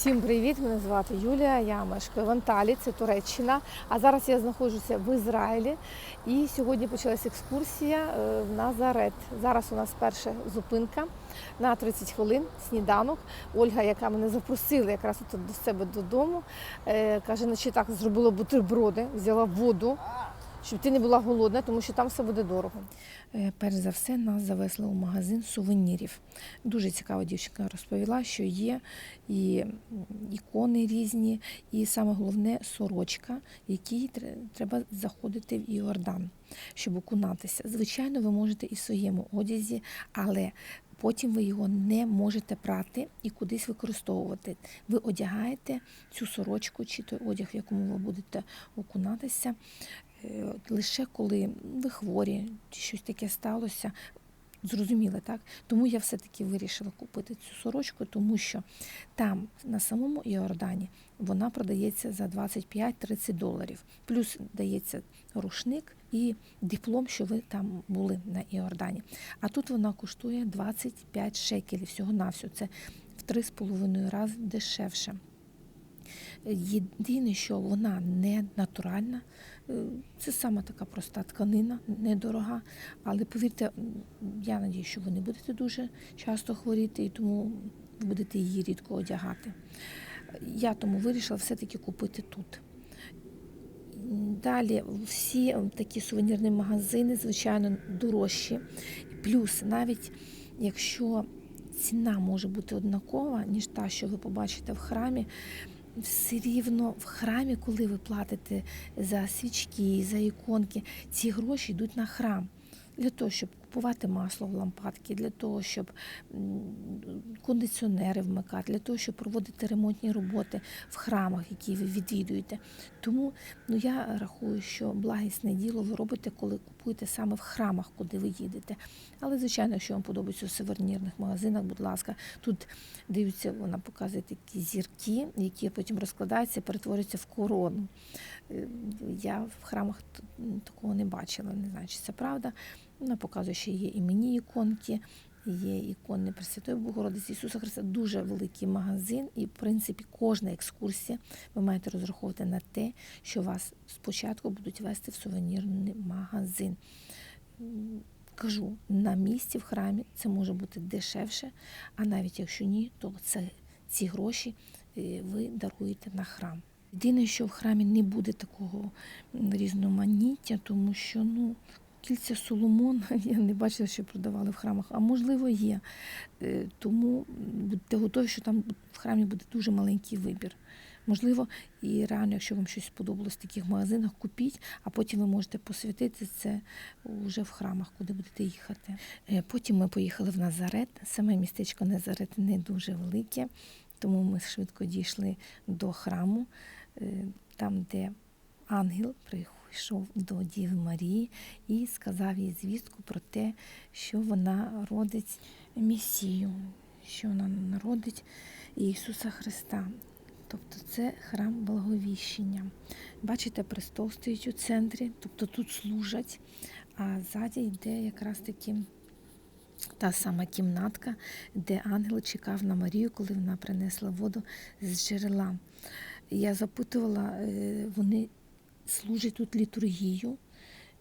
Всім привіт! Мене звати Юлія. Я мешкаю в Анталі, це Туреччина. А зараз я знаходжуся в Ізраїлі. І сьогодні почалась екскурсія е, в Назарет. Зараз у нас перша зупинка на 30 хвилин, сніданок. Ольга, яка мене запросила якраз тут до себе додому, е, каже, наче так зробила бутерброди, взяла воду. Щоб ти не була голодна, тому що там все буде дорого. Е, Перш за все, нас завезли у магазин сувенірів. Дуже цікава дівчинка розповіла, що є і ікони різні, і саме головне сорочка, якій треба заходити в Іордан, щоб окунатися. Звичайно, ви можете і в своєму одязі, але потім ви його не можете прати і кудись використовувати. Ви одягаєте цю сорочку чи той одяг, в якому ви будете окунатися. Е, Лише коли ви хворі, чи щось таке сталося, Зрозуміли, так? Тому я все-таки вирішила купити цю сорочку, тому що там, на самому Іордані, вона продається за 25-30 доларів. Плюс дається рушник і диплом, що ви там були на Іордані. А тут вона коштує 25 шекелів всього-навсього. Це в 3,5 рази дешевше. Єдине, що вона не натуральна, Е, це саме така проста тканина, недорога. Але повірте, я надію, що ви не будете дуже часто хворіти, і тому будете її рідко одягати. Я тому вирішила все-таки купити тут. Далі всі такі сувенірні магазини, звичайно, дорожчі. Плюс, навіть якщо ціна може бути однакова, ніж та, що ви побачите в храмі, все рівно в храмі, коли ви платите за свічки, за іконки, ці гроші йдуть на храм. Для того, щоб купувати масло в лампадки, для того, щоб кондиціонери вмикати, для того, щоб проводити ремонтні роботи в храмах, які ви відвідуєте. Тому ну, я рахую, що благісне діло ви робите, коли купуєте саме в храмах, куди ви їдете. Але, звичайно, якщо вам подобається в сувенірних магазинах, будь ласка, тут дивіться, вона показує такі зірки, які потім розкладаються, перетворюються в корону. Е, Я в храмах такого не бачила, не знаю, чи це правда. Вона показує, що є іменні іконки, є ікони Пресвятої Богородиці Ісуса Христа. Дуже великий магазин, і, в принципі, кожна екскурсія ви маєте розраховувати на те, що вас спочатку будуть вести в сувенірний магазин. Кажу, на місці в храмі це може бути дешевше, а навіть якщо ні, то це, ці гроші е, ви даруєте на храм. Єдине, що в храмі не буде такого різноманіття, тому що ну, кільця Соломон я не бачила, що продавали в храмах, а можливо є. Е, Тому будьте готові, що там в храмі буде дуже маленький вибір. Можливо, і реально, якщо вам щось сподобалось в таких магазинах, купіть, а потім ви можете посвятити це вже в храмах, куди будете їхати. Е, Потім ми поїхали в Назарет. Саме містечко Назарет не дуже велике, тому ми швидко дійшли до храму, е, там, де ангел прийшов до Діви Марії і сказав їй звістку про те, що вона родить Месію, що вона народить Ісуса Христа. Тобто це храм благовіщення. Бачите, престол стоїть у центрі, тобто тут служать, а ззаді йде якраз таки та сама кімнатка, де ангел чекав на Марію, коли вона принесла воду з джерела. Я запитувала, е, вони служать тут літургію,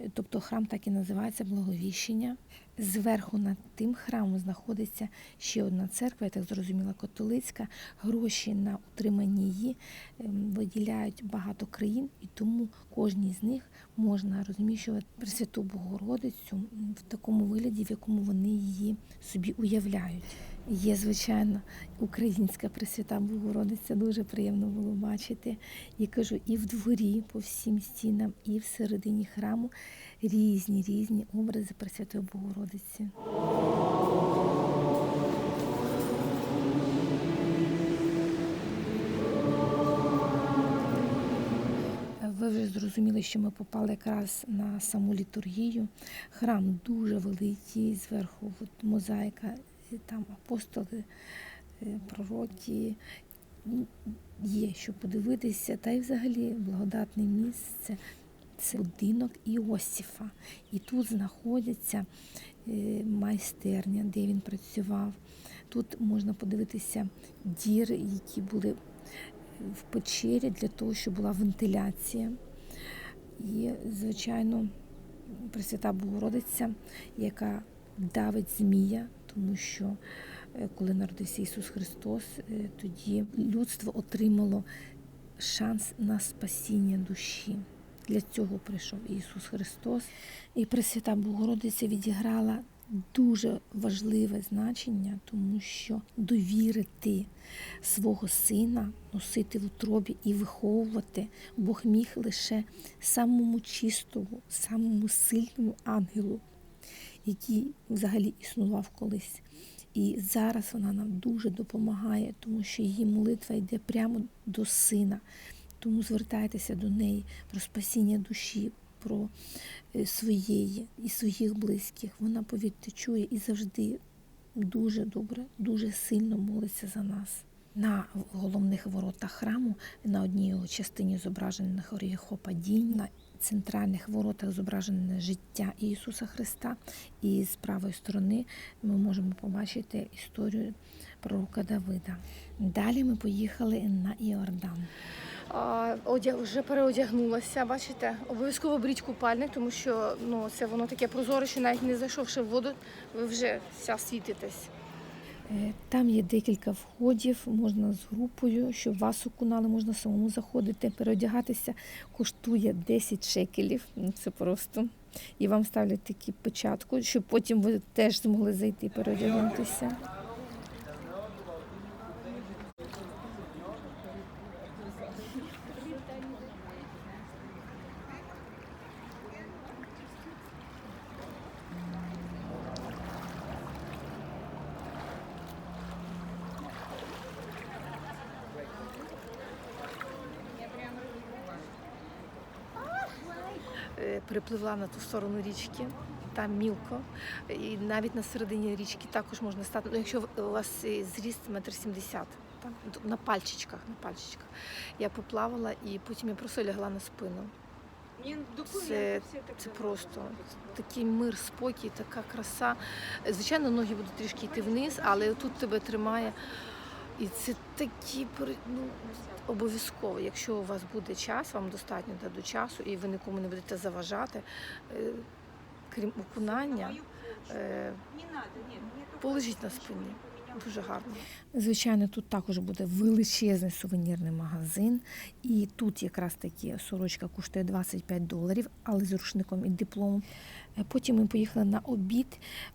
е, тобто храм так і називається Благовіщення. Зверху над тим храмом знаходиться ще одна церква, я так зрозуміла, католицька. Гроші на утримання її ем, виділяють багато країн, і тому кожній з них можна розміщувати Пресвяту Богородицю в такому вигляді, в якому вони її собі уявляють. Є, звичайно, українська Пресвята Богородиця, дуже приємно було бачити. Я кажу, і в дворі по всім стінам, і всередині храму різні різні образи Пресвятої Богородиці. Ви вже зрозуміли, що ми попали якраз на саму літургію. Храм дуже великий, зверху от мозаїка, там апостоли, е, пророки. Є що подивитися, та й взагалі благодатне місце. Це будинок Іосифа. І тут знаходиться е, майстерня, де він працював. Тут можна подивитися діри, які були в печері для того, щоб була вентиляція. І, звичайно, Пресвята Богородиця, яка давить змія, тому що е, коли народився Ісус Христос, е, тоді людство отримало шанс на спасіння душі. Для цього прийшов Ісус Христос. І Пресвята Богородиця відіграла дуже важливе значення, тому що довірити свого сина, носити в утробі і виховувати Бог міг лише самому чистому, самому сильному ангелу, який взагалі існував колись. І зараз вона нам дуже допомагає, тому що її молитва йде прямо до сина. Тому звертайтеся до неї про спасіння душі, про е, своєї і своїх близьких. Вона повірте, чує і завжди дуже добре, дуже сильно молиться за нас. На головних воротах храму на одній частині зображених гріхопадіння, на центральних воротах зображене життя Ісуса Христа, і з правої сторони ми можемо побачити історію пророка Давида. Далі ми поїхали на Іордан. Одяг вже переодягнулася. Бачите, обов'язково беріть купальник, тому що ну це воно таке прозоре, що навіть не зайшовши в воду, ви вже вся світитесь. Е, Там є декілька входів, можна з групою, щоб вас окунали, можна самому заходити. Переодягатися коштує 10 шекелів. Ну, Це просто. І вам ставлять такі печатку, щоб потім ви теж змогли зайти переодягнутися. Перепливла на ту сторону річки, там мілко. І навіть на середині річки також можна стати. Ну, якщо у вас е, зріст метр сімдесят, там, на пальчичках, на пальчичках. Я поплавала і потім я просто лягла на спину. Це, це просто такий мир, спокій, така краса. Звичайно, ноги будуть трішки йти вниз, але тут тебе тримає. І це такі ну, обов'язково, якщо у вас буде час, вам достатньо до часу, і ви нікому не будете заважати, е, крім окунання, е, положіть на спині. Дуже гарно. Звичайно, тут також буде величезний сувенірний магазин, і тут якраз таки сорочка коштує 25 доларів, але з рушником і дипломом. Е, Потім ми поїхали на обід.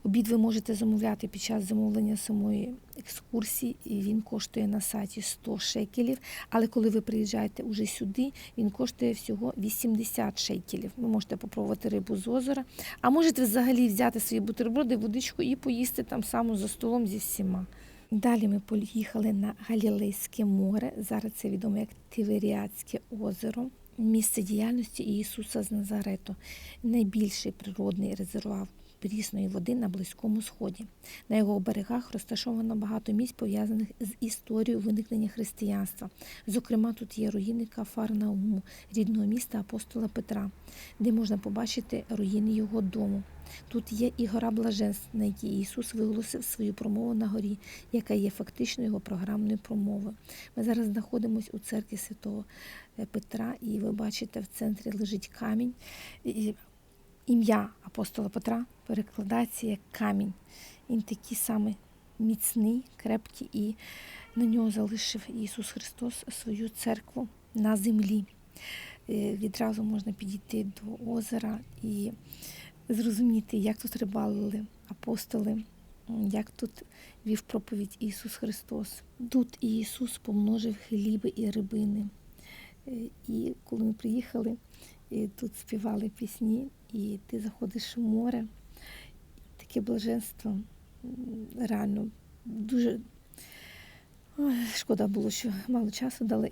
Обід ви можете замовляти під час замовлення самої екскурсії, і він коштує на сайті 100 шекелів. Але коли ви приїжджаєте уже сюди, він коштує всього 80 шекелів. Ви можете попробувати рибу з озера, а можете взагалі взяти свої бутерброди, водичку і поїсти там само за столом зі всіма. Далі ми поїхали на Галілейське море. Зараз це відомо як Тиверіадське озеро. Місце діяльності Ісуса з Назарету найбільший природний резервуар прісної води на Близькому Сході. На його берегах розташовано багато місць, пов'язаних з історією виникнення християнства. Зокрема, тут є руїни Кафарнауму, рідного міста апостола Петра, де можна побачити руїни його дому. Тут є і гора Блаженств, на якій Ісус виголосив свою промову на горі, яка є фактично його програмною промовою. Ми зараз знаходимося у церкві святого е, Петра, і ви бачите, в центрі лежить камінь. Ім'я апостола Петра перекладається як камінь. Він такий самий міцний, крепкий, і на нього залишив Ісус Христос свою церкву на землі. Е, Відразу можна підійти до озера і зрозуміти, як тут рибалили апостоли, як тут вів проповідь Ісус Христос. Тут Ісус помножив хліби і рибини. Е, І коли ми приїхали, і тут співали пісні, і ти заходиш в море, таке блаженство реально дуже Ой, шкода було, що мало часу дали.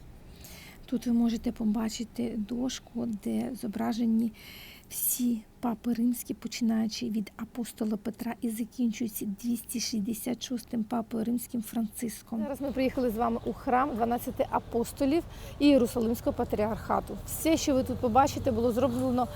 Тут ви можете побачити дошку, де зображені всі папи римські, починаючи від апостола Петра і закінчуючи 266-м папою римським Франциском. Зараз ми приїхали з вами у храм 12 апостолів і Єрусалимського патріархату. Все, що ви тут побачите, було зроблено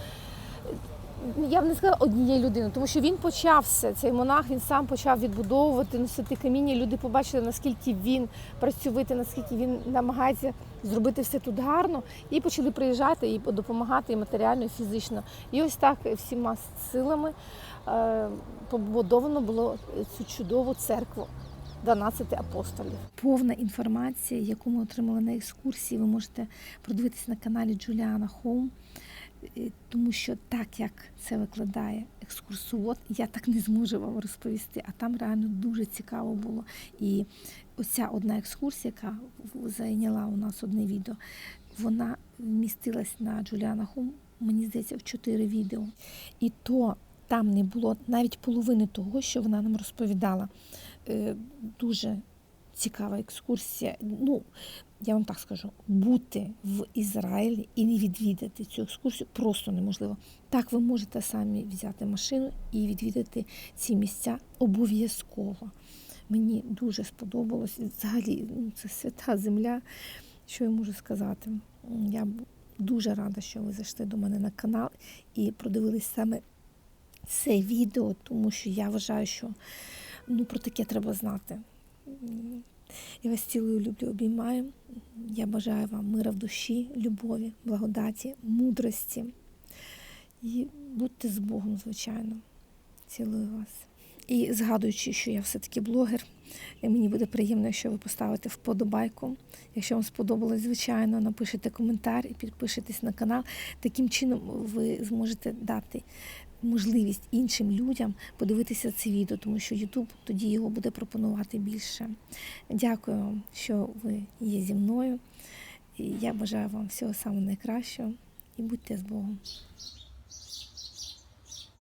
я б не сказала однією людиною, тому що він почався, цей монах, він сам почав відбудовувати, носити каміння. Люди побачили, наскільки він працьовитий, наскільки він намагається зробити все тут гарно, і почали приїжджати і допомагати і матеріально, і фізично. І ось так всіма силами е, побудовано було цю чудову церкву 12 апостолів. Повна інформація, яку ми отримали на екскурсії, ви можете продивитися на каналі Джуліана Хоум. Тому що так як це викладає екскурсовод, я так не зможу вам розповісти. А там реально дуже цікаво було. І оця одна екскурсія, яка зайняла у нас одне відео, вона вмістилась на Джуліана Хоум, мені здається, в чотири відео. І то там не було навіть половини того, що вона нам розповідала. Е, Дуже цікава екскурсія. Ну, я вам так скажу, бути в Ізраїлі і не відвідати цю екскурсію просто неможливо. Так, ви можете самі взяти машину і відвідати ці місця обов'язково. Мені дуже сподобалось. Взагалі, ну, це свята земля. Що я можу сказати? Я дуже рада, що ви зайшли до мене на канал і продивились саме це відео, тому що я вважаю, що ну, про таке треба знати. Я вас цілую, люблю, обіймаю. Я бажаю вам мира в душі, любові, благодаті, мудрості. І будьте з Богом, звичайно. Цілую вас. І згадуючи, що я все-таки блогер, і мені буде приємно, якщо ви поставите вподобайку. Якщо вам сподобалось, звичайно, напишите коментар і підпишитесь на канал. Таким чином ви зможете дати можливість іншим людям подивитися це відео, тому що Ютуб тоді його буде пропонувати більше. Дякую що ви є зі мною. Я бажаю вам всього самого найкращого і будьте з Богом.